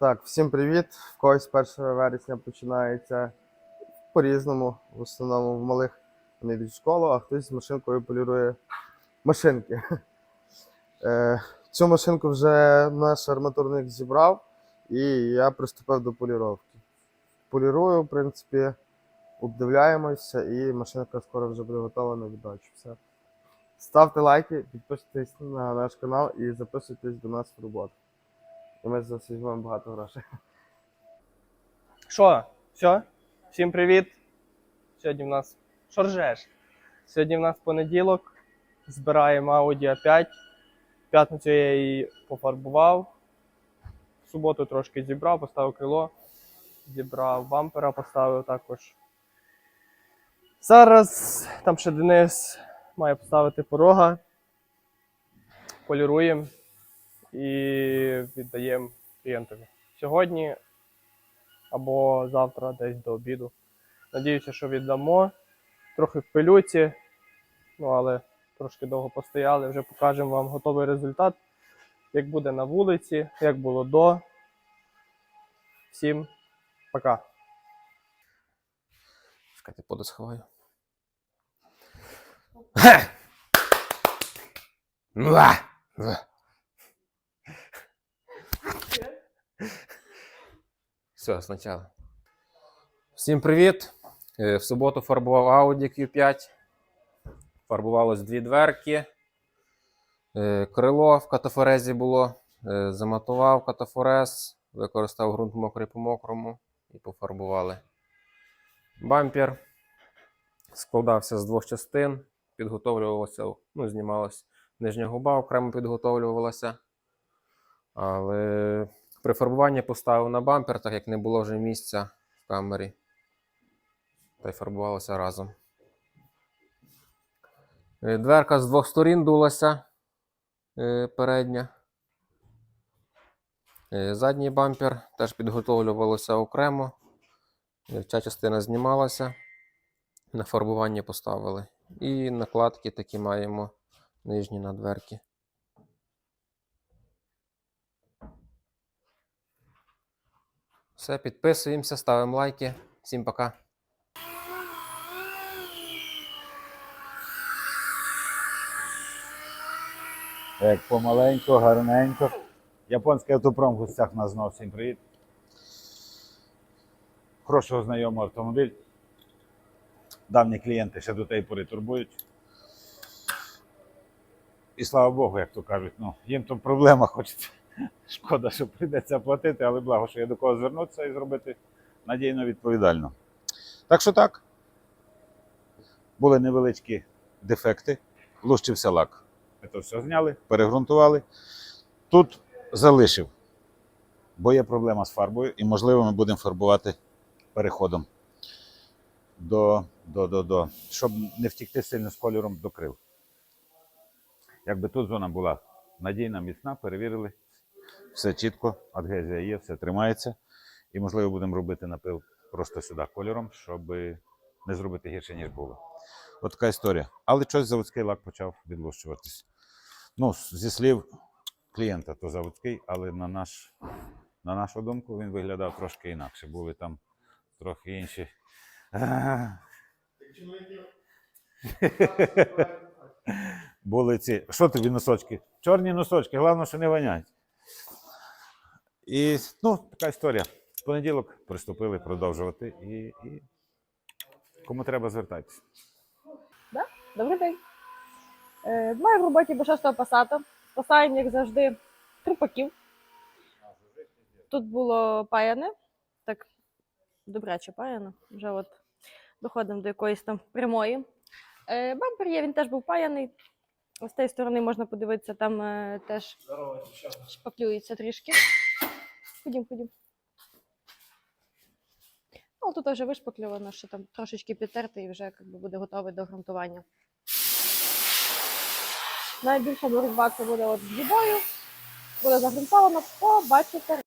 Так, всім привіт. В когось 1 вересня починається по-різному, в основному в малих вони йдуть в школу, а хтось з машинкою полірує машинки. Е, Цю машинку вже наш арматурник зібрав, і я приступив до поліровки. Полірую, в принципі, обдивляємося, і машинка скоро вже буде готова на віддачу. Все. Ставте лайки, підписуйтесь на наш канал і записуйтесь до нас в роботу. І ми за багато грошей. Що? Все? Всім привіт. Сьогодні в нас. Що ржеш? Сьогодні в нас понеділок. Збираємо Audi A5. П'ятницю я її пофарбував. В суботу трошки зібрав, поставив крило. Зібрав бампера, поставив також. Зараз там ще Денис має поставити порога. Поліруємо і віддаємо клієнтові. Сьогодні або завтра десь до обіду. Надіюся, що віддамо. Трохи в пилюці, ну але трошки довго постояли. Вже покажемо вам готовий результат, як буде на вулиці, як було до. Всім пока. Чекайте, поду сховаю. Все, спочатку. Всім привіт! Е, В суботу фарбував Audi Q5. Фарбувалось дві дверки. Е, Крило в катафорезі було. Е, Заматував катафорез, використав ґрунт мокрий по мокрому і пофарбували. Бампер складався з двох частин, підготовлювалося, ну, знімалась нижня губа, окремо підготовлювалася. Але при фарбуванні поставив на бампер, так як не було вже місця в камері. Та й фарбувалося разом. Е, Дверка з двох сторін дулася е, передня. Е, Задній бампер теж підготовлювалося окремо. Ця частина знімалася, на фарбування поставили. І накладки такі маємо нижні на дверки. Все, підписуємося, ставимо лайки. Всім пока. Як помаленьку, гарненько. Японський автопром в гостях нас знов. Всім привіт. Хорошого знайомого автомобіль. Давні клієнти ще до тієї пори турбують. І слава Богу, як то кажуть, ну, їм то проблема хочеться. Шкода, що прийдеться платити, але благо, що є до кого звернутися і зробити надійно відповідально. Так що так. Були невеличкі дефекти, лущився лак. Ми то все зняли, перегрунтували. Тут залишив, бо є проблема з фарбою, і, можливо, ми будемо фарбувати переходом до, до, до, до, щоб не втікти сильно з кольором до крил. Якби тут зона була надійна, міцна, перевірили, все чітко, адгезія є, все тримається. І, можливо, будемо робити напил просто сюди кольором, щоб не зробити гірше, ніж було. От така історія. Але щось заводський лак почав відлущуватись. Ну, зі слів клієнта, то заводський, але на, наш, на нашу думку він виглядав трошки інакше. Були там трохи інші. Були ці. Що тобі носочки? Чорні носочки, головне, що не вонять. І ну, така історія. В понеділок приступили продовжувати. І, і кому треба звертатися. Добрий день. Е, маю в роботі B6 Passat. Поставимо, як завжди, трупаків. Тут було паяне. Так, добряче паяно. Вже от доходимо до якоїсь там прямої. Е, бампер є, він теж був паяний. З тієї сторони можна подивитися, там е, теж шпаклюється трішки. Ходім, ходім. Ну, тут вже вишпаклювано, що там трошечки підтерти і вже як би, буде готовий до грунтування. Найбільша боротьба це буде от з дібою. Буде загрунтовано, побачите